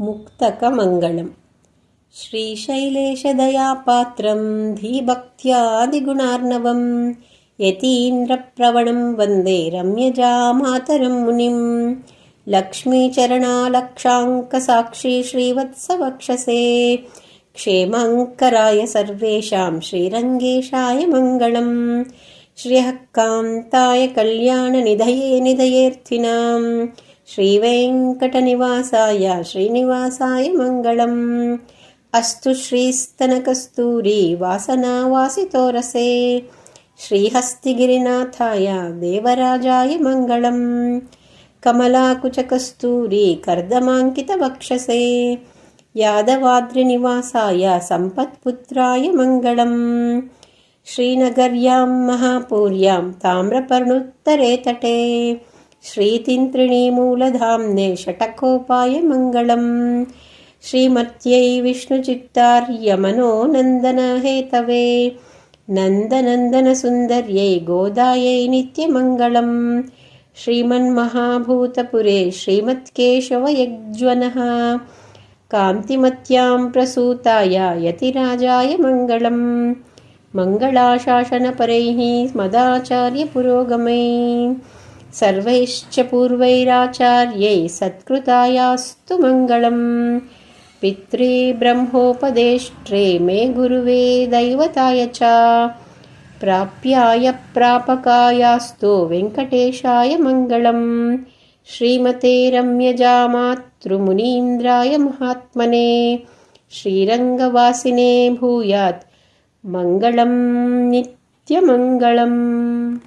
मुक्तकमङ्गलम्। श्रीशैलेशदयापात्रं धीभक्त्यादिगुणार्णवं यतीन्द्रप्रवणं वन्दे रम्यजामातरं मुनिं लक्ष्मीचरणालक्षाङ्कसाक्षी श्रीवत्सवक्षसे। क्षेमङ्कराय सर्वेषां श्रीरङ्गेशाय मङ्गलम्। श्रियः कान्ताय कल्याणनिधये निधयेऽर्थिनाम् श्रीवेङ्कटनिवासाय श्रीनिवासाय मङ्गलम् अस्तु श्रीस्तनकस्तूरी वासनावासितोरसे श्रीहस्तिगिरिनाथाय देवराजाय मङ्गलम् कमलाकुचकस्तूरी कर्दमाङ्कितवक्षसे यादवाद्रिनिवासाय सम्पत्पुत्राय मङ्गलम् श्रीनगर्यां महापूर्यां ताम्रपर्णुत्तरे तटे श्रीतिन्त्रिणीमूलधाम्ने षटकोपाय मङ्गलम्। श्रीमत्यै विष्णुचित्तार्यमनो नन्दनहेतवे नन्दनन्दनसुन्दर्यै गोदायै नित्यमङ्गलम्। श्रीमन्महाभूतपुरे श्रीमत्केशवयज्वनः। कान्तिमत्यां प्रसूताय यतिराजाय मङ्गलम्। मङ्गलाशासनपरैः मदाचार्यपुरोगमै सर्वैश्च पूर्वैराचार्यै सत्कृतायास्तु मङ्गलम्। पित्रे ब्रह्मोपदेष्ट्रे मे गुरुवे दैवताय च। प्राप्याय प्रापकायास्तु वेङ्कटेशाय मङ्गलम्। श्रीमते रम्यजामातृमुनीन्द्राय महात्मने। श्रीरङ्गवासिने भूयात् मङ्गलं नित्यमङ्गलम्